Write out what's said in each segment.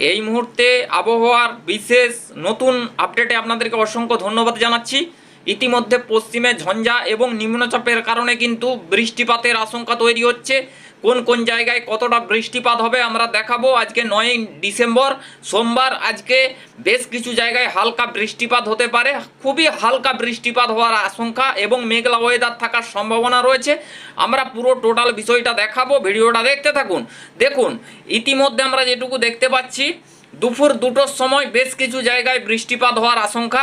এই মুহূর্তে আবহাওয়ার বিশেষ নতুন আপডেটে আপনাদেরকে অসংখ্য ধন্যবাদ জানাচ্ছি। ইতিমধ্যে পশ্চিমে ঝঞ্ঝা এবং নিম্নচাপের কারণে কিন্তু বৃষ্টিপাতের আশঙ্কা তৈরি হচ্ছে। কোন কোন জায়গায় কতটা বৃষ্টিপাত হবে আমরা দেখাবো। আজকে নয় ডিসেম্বর, সোমবার আজকে বেশ কিছু জায়গায় হালকা বৃষ্টিপাত হতে পারে। খুবই হালকা বৃষ্টিপাত হওয়ার আশঙ্কা এবং মেঘলা ওয়েদার থাকার সম্ভাবনা রয়েছে। আমরা পুরো টোটাল বিষয়টা দেখাবো, ভিডিওটা দেখতে থাকুন। দেখুন, ইতিমধ্যে আমরা যেটুকু দেখতে পাচ্ছি, দুপুর দুটোর সময় বেশ কিছু জায়গায় বৃষ্টিপাত হওয়ার আশঙ্কা।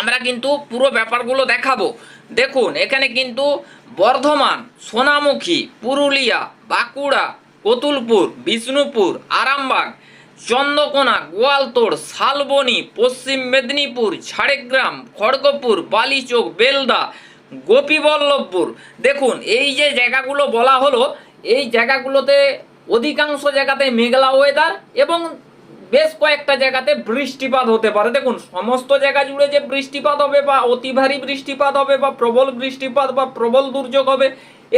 আমরা কিন্তু পুরো ব্যাপারগুলো দেখাবো। দেখুন, এখানে কিন্তু বর্ধমান, সোনামুখী, পুরুলিয়া, বাঁকুড়া, কতুলপুর, বিষ্ণুপুর, আরামবাগ, চন্দ্রকোনা, গোয়ালতোড়, শালবনি, পশ্চিম মেদিনীপুর, ঝাড়গ্রাম, খড়গপুর, বালিচোক, বেলদা, গোপীবল্লভপুর। দেখুন, এই যে জায়গাগুলো বলা হলো, এই জায়গাগুলোতে অধিকাংশ জায়গাতে মেঘলা ওয়েদার এবং বেশ কয়েকটা জায়গাতে বৃষ্টিপাত হতে পারে। দেখুন, সমস্ত জায়গা জুড়ে যে বৃষ্টিপাত হবে বা অতি ভারী বৃষ্টিপাত হবে বা প্রবল বৃষ্টিপাত বা প্রবল দুর্যোগ হবে,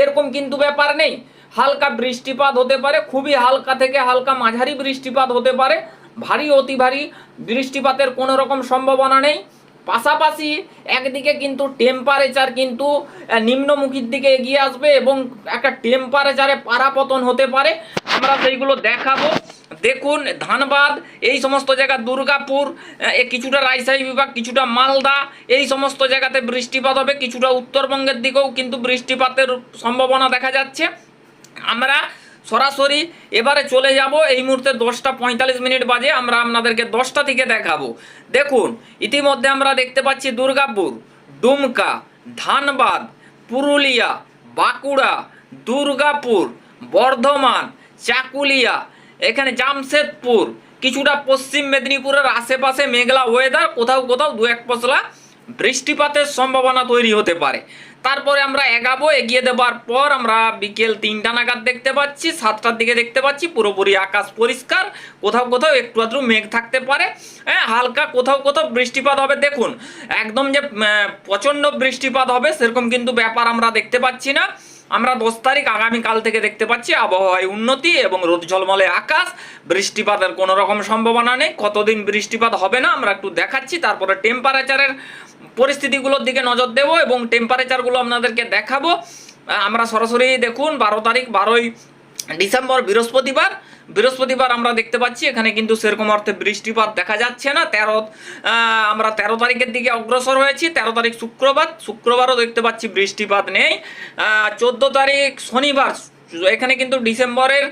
এরকম কিন্তু ব্যাপার নেই। হালকা বৃষ্টিপাত হতে পারে, খুবই হালকা থেকে হালকা মাঝারি বৃষ্টিপাত হতে পারে। ভারী, অতি ভারী বৃষ্টিপাতের কোনো রকম সম্ভাবনা নেই। পাশাপাশি একদিকে কিন্তু টেম্পারেচার কিন্তু নিম্নমুখীর দিকে এগিয়ে আসবে এবং একটা টেম্পারেচারে পারাপতন হতে পারে। আমরা সেইগুলো দেখাবো। দেখুন, ধানবাদ, এই সমস্ত জায়গা দুর্গাপুর কিছুটা রাজশাহী বিভাগ, কিছুটা মালদা, এই সমস্ত জায়গাতে বৃষ্টিপাত হবে, কিছুটা উত্তরবঙ্গের দিকেও কিন্তু বৃষ্টিপাতের সম্ভাবনা দেখা যাচ্ছে। আমরা সরাসরি এবারে চলে যাব, এই মুহূর্তে দশটা পঁয়তাল্লিশ মিনিট বাজে, আমরা আপনাদেরকে দশটা থেকে দেখাবো। দেখুন, ইতিমধ্যে আমরা দেখতে পাচ্ছি দুর্গাপুর, ডুমকা, ধানবাদ, পুরুলিয়া, বাঁকুড়া, দুর্গাপুর, বর্ধমান, চাকুলিয়া এখানে জামশেদপুর, কিছুটা পশ্চিম মেদিনীপুরের আশেপাশে মেঘলা ওয়েদার কোথাও কোথাও দু এক পশলা বৃষ্টিপাতের সম্ভাবনা তৈরি হতে পারে। তারপরে আমরা এগাবো, এগিয়ে দেওয়ার পর আমরা বিকেল তিনটা নাগাদ দেখতে পাচ্ছি, সাতটার দিকে দেখতে পাচ্ছি, পুরোপুরি আকাশ পরিষ্কার, কোথাও কোথাও একটু আধটু মেঘ থাকতে পারে। হ্যাঁ হালকা কোথাও কোথাও বৃষ্টিপাত হবে, দেখুন, একদম যে প্রচণ্ড বৃষ্টিপাত হবে, সেরকম কিন্তু ব্যাপার আমরা দেখতে পাচ্ছি না। আমরা দশ তারিখ আগামীকাল থেকে দেখতে পাচ্ছি আবহাওয়ায় উন্নতি এবং রোদ ঝলমলে আকাশ। বৃষ্টিপাতের কোনো রকম সম্ভাবনা নেই। কতদিন বৃষ্টিপাত হবে না আমরা একটু দেখাচ্ছি। তারপরে টেম্পারেচারের পরিস্থিতিগুলোর দিকে নজর দেবো এবং টেম্পারেচারগুলো আপনাদেরকে দেখাবো। আমরা সরাসরি দেখুন, বারো তারিখ বারোই ডিসেম্বর, বৃহস্পতিবার। বৃহস্পতিবার আমরা দেখতে পাচ্ছি, এখানে কিন্তু সেরকম অর্থে বৃষ্টিপাত দেখা যাচ্ছে না। তেরো আমরা তেরো তারিখের দিকে অগ্রসর হয়েছি। তেরো তারিখ শুক্রবার, শুক্রবারও দেখতে পাচ্ছি বৃষ্টিপাত নেই। চোদ্দ তারিখ শনিবার এখানে কিন্তু ডিসেম্বরের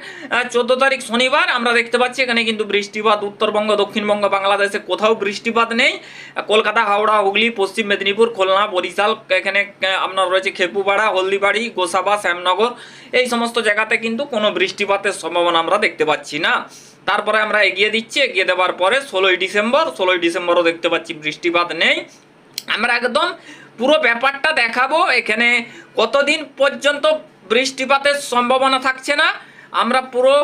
চোদ্দ তারিখ শনিবার আমরা দেখতে পাচ্ছি, এখানে কিন্তু বৃষ্টিপাত উত্তরবঙ্গ, দক্ষিণবঙ্গ, বাংলাদেশে কোথাও বৃষ্টিপাত নেই। কলকাতা, হাওড়া, হুগলি, পশ্চিম মেদিনীপুর, খুলনা, বরিশাল, এখানে আপনার রয়েছে খেপুপাড়া, হলদিবাড়ি, গোসাবা, শ্যামনগর, এই সমস্ত জায়গাতে কিন্তু কোনো বৃষ্টিপাতের সম্ভাবনা আমরা দেখতে পাচ্ছি না। তারপরে আমরা এগিয়ে দিচ্ছি, এগিয়ে দেওয়ার পরে ষোলোই ডিসেম্বর, ষোলোই ডিসেম্বরও দেখতে পাচ্ছি বৃষ্টিপাত নেই। আমরা একদম পুরো ব্যাপারটা দেখাবো, এখানে কতদিন পর্যন্ত বৃষ্টিপাতের সম্ভাবনা থাকছে না। আমরা পুরো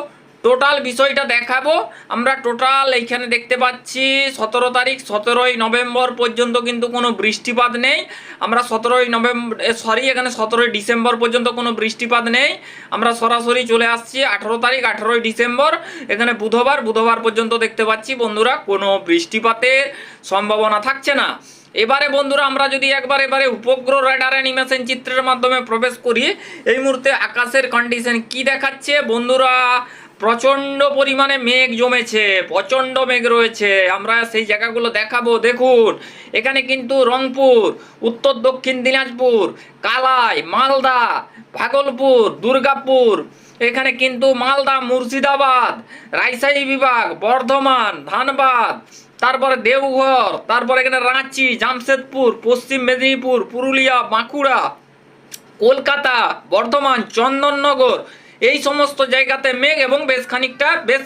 টোটাল বিষয়টা দেখাবো। আমরা টোটাল এইখানে দেখতে পাচ্ছি, সতেরো তারিখ, সতেরোই নভেম্বর পর্যন্ত কিন্তু কোনো বৃষ্টিপাত নেই। আমরা সতেরোই নভেম্বর সরি এখানে সতেরোই ডিসেম্বর পর্যন্ত কোনো বৃষ্টিপাত নেই। আমরা সরাসরি চলে আসছি আঠেরো তারিখ, আঠেরোই ডিসেম্বর। এখানে বুধবার বুধবার পর্যন্ত দেখতে পাচ্ছি বন্ধুরা কোনো বৃষ্টিপাতের সম্ভাবনা থাকছে না। এবারে বন্ধুরা, আমরা যদি একবার এবারে উপগ্রহ রেডার অ্যানিমেশন চিত্রের মাধ্যমে প্রবেশ করি, এই মুহূর্তে আকাশের কন্ডিশন কি দেখাচ্ছে? বন্ধুরা, প্রচণ্ড পরিমাণে মেঘ জমেছে, প্রচণ্ড মেঘ রয়েছে। আমরা সেই জায়গাগুলো দেখাবো। দেখুন, এখানে কিন্তু রংপুর, উত্তর দক্ষিণ দিনাজপুর, কালাই, মালদা, ভাগলপুর, দুর্গাপুর, এখানে কিন্তু মালদা, মুর্শিদাবাদ, রাজশাহী বিভাগ, বর্ধমান, ধানবাদ তারপরে দেওঘর, তারপরে এখানে রাঁচি, জামশেদপুর, পশ্চিম মেদিনীপুর, পুরুলিয়া, বাঁকুড়া, কলকাতা, বর্ধমান, চন্দননগর, এই সমস্ত জায়গাতে মেঘ এবং বেশ খানিকটা বেশ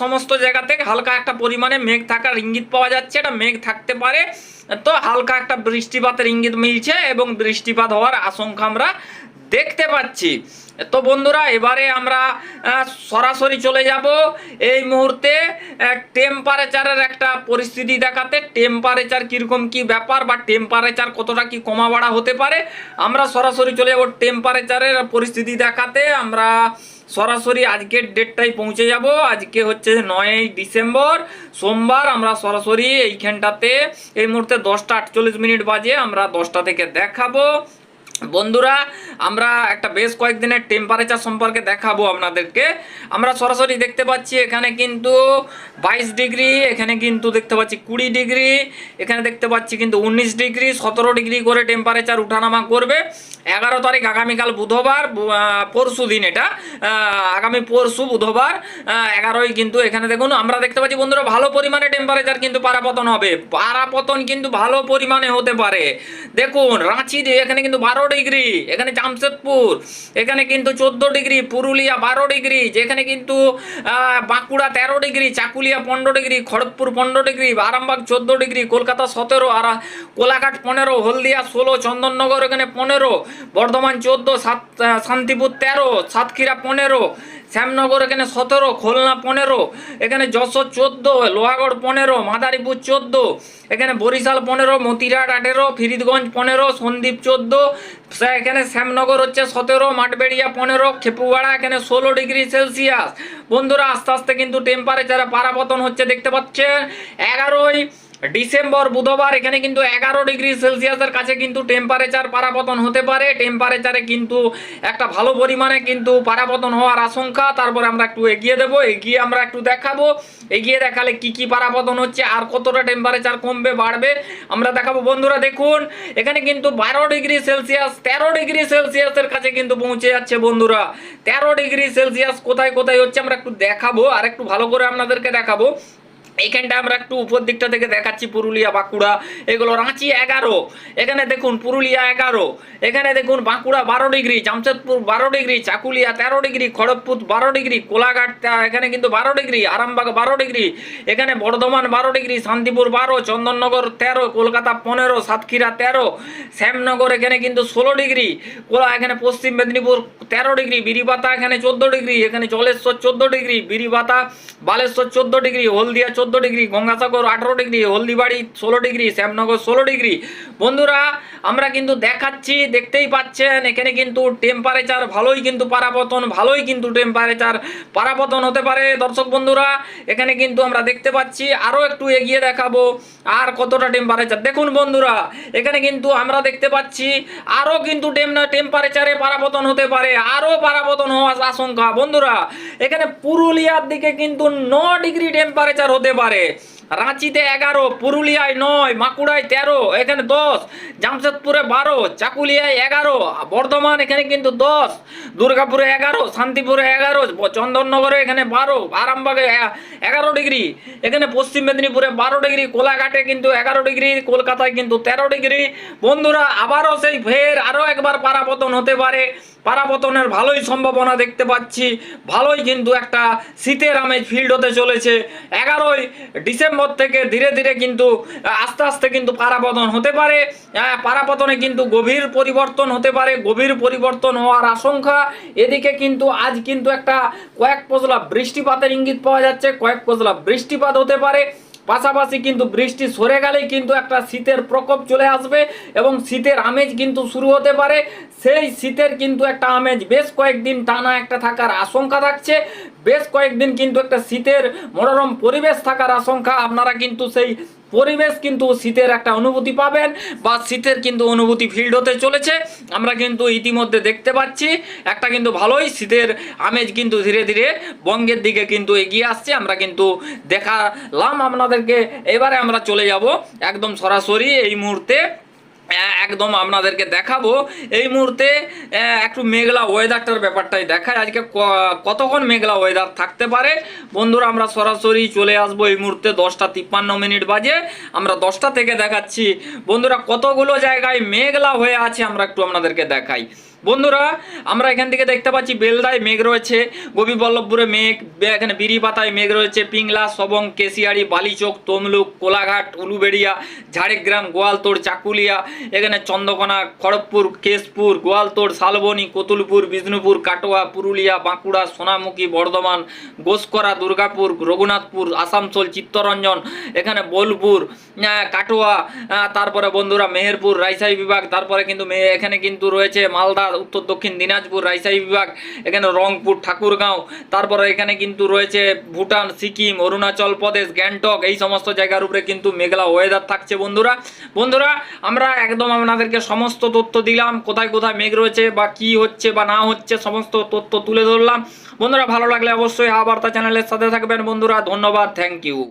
সমস্ত জায়গাতে হালকা একটা পরিমাণে মেঘ থাকার ইঙ্গিত পাওয়া যাচ্ছে। এটা মেঘ থাকতে পারে, তো হালকা একটা বৃষ্টিপাতের ইঙ্গিত মিলছে এবং বৃষ্টিপাত হওয়ার আশঙ্কা আমরা দেখতে পাচ্ছি। তো বন্ধুরা, এবারে আমরা সরাসরি চলে যাব। এই মুহূর্তে টেম্পারেচারের একটা পরিস্থিতি দেখাতে। টেম্পারেচার কীরকম কি ব্যাপার বা টেম্পারেচার কতটা কি কমা বাড়া হতে পারে? আমরা সরাসরি চলে যাব টেম্পারেচারের পরিস্থিতি দেখাতে। আমরা সরাসরি আজকের ডেটটাই পৌঁছে যাব। আজকে হচ্ছে নয়ই ডিসেম্বর, সোমবার। আমরা সরাসরি এইখানটাতে, এই মুহূর্তে দশটা আটচল্লিশ মিনিট বাজে। আমরা দশটা থেকে দেখাবো। বন্ধুরা, আমরা একটা বেশ কয়েকদিনের টেম্পারেচার সম্পর্কে দেখাবো আপনাদেরকে। আমরা সরাসরি দেখতে পাচ্ছি এখানে কিন্তু বাইশ ডিগ্রি, এখানে কিন্তু দেখতে পাচ্ছি কুড়ি ডিগ্রি, এখানে দেখতে পাচ্ছি কিন্তু উনিশ ডিগ্রি, সতেরো ডিগ্রি করে টেম্পারেচার উঠানামা করবে। এগারো তারিখ আগামীকাল বুধবার পরশু দিন এটা। আগামী পরশু বুধবার এগারোই কিন্তু এখানে দেখুন, আমরা দেখতে পাচ্ছি বন্ধুরা ভালো পরিমাণে টেম্পারেচার কিন্তু পারাপতন হবে। পারাপতন কিন্তু ভালো পরিমাণে হতে পারে। দেখুন, রাঁচি এখানে কিন্তু বারো ডিগ্রি, এখানে জামশেদপুর, এখানে কিন্তু চোদ্দ ডিগ্রি, পুরুলিয়া বারো ডিগ্রি, যেখানে কিন্তু বাঁকুড়া তেরো ডিগ্রি, চাকুলিয়া পনেরো ডিগ্রি, খড়গপুর পনেরো ডিগ্রি, আরামবাগ চোদ্দ ডিগ্রি, কলকাতা সতেরো, আর, কোলাঘাট পনেরো, হলদিয়া ষোলো, চন্দননগর এখানে পনেরো, বর্ধমান চোদ্দ, সাত শান্তিপুর তেরো, সাতক্ষীরা পনেরো শ্যামনগর, এখানে সতেরো, খুলনা পনেরো, এখানে যশোর চোদ্দ, লোহাগড় পনেরো, মাদারীপুর চোদ্দ, এখানে বরিশাল পনেরো মতিরাট আঠেরো ফিরিদগঞ্জ পনেরো সন্দীপ চোদ্দ এখানে শ্যামনগর হচ্ছে সতেরো, মাঠবেড়িয়া পনেরো, খেপুয়াড়া এখানে ষোলো ডিগ্রি সেলসিয়াস। বন্ধুরা, আস্তে আস্তে কিন্তু টেম্পারেচারে পারাপতন হচ্ছে, দেখতে পাচ্ছেন? এগারোই ডিসেম্বর, বুধবার, এখানে কিন্তু এগারো ডিগ্রি সেলসিয়াসের কাছে কিন্তু টেম্পারেচার পারাপতন হতে পারে। টেম্পারেচারে কিন্তু একটা ভালো পরিমাণে কিন্তু পারাপতন হওয়ার আশঙ্কা। তারপরে আমরা একটু এগিয়ে দেবো। এগিয়ে আমরা একটু দেখাবো। এগিয়ে দেখালে কি কি পারাপতন হচ্ছে আর কতটা টেম্পারেচার কমবে, বাড়বে, আমরা দেখাবো। বন্ধুরা, দেখুন, এখানে কিন্তু বারো ডিগ্রি সেলসিয়াস, তেরো ডিগ্রি সেলসিয়াসের কাছে কিন্তু পৌঁছে যাচ্ছে বন্ধুরা। তেরো ডিগ্রি সেলসিয়াস কোথায় কোথায় হচ্ছে আমরা একটু দেখাবো। আর একটু ভালো করে আপনাদেরকে দেখাবো। এইখানটা আমরা একটু উপর দিকটা থেকে দেখাচ্ছি, পুরুলিয়া, বাঁকুড়া, এগুলো রাঁচি এগারো। এখানে দেখুন পুরুলিয়া এগারো। এখানে দেখুন বাঁকুড়া বারো ডিগ্রি, জামশেদপুর বারো ডিগ্রি, চাকুলিয়া তেরো ডিগ্রি, খড়গপুর বারো ডিগ্রি, কোলাঘাট এখানে কিন্তু বারো ডিগ্রি, আরামবাগ বারো ডিগ্রি, এখানে বর্ধমান বারো ডিগ্রি, শান্তিপুর বারো, চন্দননগর তেরো, কলকাতা পনেরো, সাতক্ষীরা তেরো, শ্যামনগর এখানে কিন্তু ষোলো ডিগ্রি, কোলা এখানে পশ্চিম মেদিনীপুর তেরো ডিগ্রি বিরিবাতা এখানে চোদ্দ ডিগ্রি, এখানে জলেশ্বর চোদ্দ ডিগ্রি বিরিবাতা বালেশ্বর চোদ্দ ডিগ্রি, হলদিয়া ডিগ্রি, গঙ্গাসাগর আঠারো ডিগ্রি, হলদিবাড়ি ষোলো ডিগ্রি, শ্যামনগর ষোলো ডিগ্রি। বন্ধুরা, আমরা কিন্তু দেখাচ্ছি, দেখতেই পাচ্ছেন, এখানে কিন্তু টেম্পারেচার ভালোই কিন্তু পারাপতন, ভালোই কিন্তু টেম্পারেচার পারাপতন হতে পারে। দর্শক বন্ধুরা, এখানে কিন্তু আমরা দেখতে পাচ্ছি, আরও একটু এগিয়ে দেখাবো, আর কতটা টেম্পারেচার দেখুন বন্ধুরা, এখানে কিন্তু আমরা দেখতে পাচ্ছি, আরও কিন্তু টেম্পারেচারে পারাপতন হতে পারে, আরও পারাপতন হওয়ার আশঙ্কা। বন্ধুরা, এখানে পুরুলিয়ার দিকে কিন্তু ন ডিগ্রি টেম্পারেচার হতে পারে রাঁচিতে এগারো, পুরুলিয়ায় নয় বাঁকুড়ায় তেরো, এখানে দশ, জামশেদপুরে বারো, চাকুলিয়ায় এগারো, বর্ধমান এখানে কিন্তু দশ, দুর্গাপুরে এগারো, শান্তিপুরে এগারো, চন্দননগরে এখানে বারো, আরামবাগে এগারো ডিগ্রি, এখানে পশ্চিম মেদিনীপুরে বারো ডিগ্রি, কোলাঘাটে কিন্তু এগারো ডিগ্রি, কলকাতায় কিন্তু তেরো ডিগ্রি। বন্ধুরা, আবারও সেই ফের আরও একবার পারাপতন হতে পারে। পারাপতনের ভালোই সম্ভাবনা দেখতে পাচ্ছি। ভালোই কিন্তু একটা শীতের আমেজ ফিল্ড হতে চলেছে। এগারোই ডিসেম্বর থেকে ধীরে ধীরে কিন্তু আস্তে আস্তে কিন্তু পারাপতন হতে পারে। আহ, পারাপতনে কিন্তু গভীর পরিবর্তন হতে পারে। গভীর পরিবর্তন হওয়ার আশঙ্কা। এদিকে কিন্তু আজ কিন্তু একটা কয়েক পজলা বৃষ্টিপাতের ইঙ্গিত পাওয়া যাচ্ছে। কয়েক পজলা বৃষ্টিপাত হতে পারে। পাশাপাশি কিন্তু বৃষ্টি সরে গেলেই কিন্তু একটা শীতের প্রকোপ চলে আসবে এবং শীতের আমেজ কিন্তু শুরু হতে পারে। সেই শীতের কিন্তু একটা আমেজ বেশ কয়েকদিন টানা একটা থাকার আশঙ্কা থাকছে। বেশ কয়েকদিন কিন্তু একটা শীতের মনোরম পরিবেশ থাকার আশঙ্কা আপনারা কিন্তু সেই পরিবেশ কিন্তু শীতের একটা অনুভূতি পাবেন বা শীতের কিন্তু অনুভূতি ফিল্ড হতে চলেছে। আমরা কিন্তু ইতিমধ্যে দেখতে পাচ্ছি, একটা কিন্তু ভালোই শীতের আমেজ কিন্তু ধীরে ধীরে বঙ্গের দিকে কিন্তু এগিয়ে আসছে। আমরা কিন্তু দেখালাম আপনাদেরকে, এবারে আমরা চলে যাব একদম সরাসরি এই মুহূর্তে। একদম আপনাদেরকে দেখাবো। এই মুহূর্তে একটু মেঘলা ওয়েদারটার ব্যাপারটাই দেখায়। আজকে কতক্ষণ মেঘলা ওয়েদার থাকতে পারে? বন্ধুরা, আমরা সরাসরি চলে আসব এই মুহূর্তে দশটা তিপ্পান্ন মিনিট বাজে। আমরা দশটা থেকে দেখাচ্ছি। বন্ধুরা, কতগুলো জায়গায় মেঘলা হয়ে আছে, আমরা একটু আপনাদেরকে দেখাই। বন্ধুরা, আমরা এখান থেকে দেখতে পাচ্ছি বেলদায় মেঘ রয়েছে, গোপীবল্লভপুরে মেঘ এখানে বিড়িপাতায় মেঘ রয়েছে, পিংলা, সবং, কেশিয়ারি, বালিচক, তমলুক, কোলাঘাট, উলুবেড়িয়া, ঝাড়গ্রাম, গোয়ালতোড়, চাকুলিয়া, এখানে চন্দ্রকোনা, খড়গপুর, কেশপুর, গোয়ালতোড়, শালবনী, কতুলপুর, বিষ্ণুপুর, কাটোয়া, পুরুলিয়া, বাঁকুড়া, সোনামুখী, বর্ধমান, গোসকরা, দুর্গাপুর, রঘুনাথপুর, আসানসোল, চিত্তরঞ্জন, এখানে বোলপুর কাটোয়া তারপরে বন্ধুরা মেহেরপুর রাইসাই বিভাগ, তারপরে কিন্তু এখানে কিন্তু রয়েছে মালদা উত্তর দক্ষিণ দিনাজপুর, রাজশাহী বিভাগ, এখানে রংপুর, ঠাকুরগাঁও, তারপরে এখানে কিন্তু রয়েছে ভুটান, সিকিম, অরুণাচল প্রদেশ, গ্যাংটক, এই সমস্ত জায়গার উপরে কিন্তু মেঘলা ওয়েদার থাকছে বন্ধুরা। বন্ধুরা, আমরা একদম আপনাদেরকে সমস্ত তথ্য দিলাম, কোথায় কোথায় মেঘ রয়েছে বা কি হচ্ছে বা না হচ্ছে সমস্ত তথ্য তুলে ধরলাম। বন্ধুরা, ভালো লাগলে অবশ্যই আবার চ্যানেলের সাথে থাকবেন বন্ধুরা, ধন্যবাদ থ্যাংক ইউ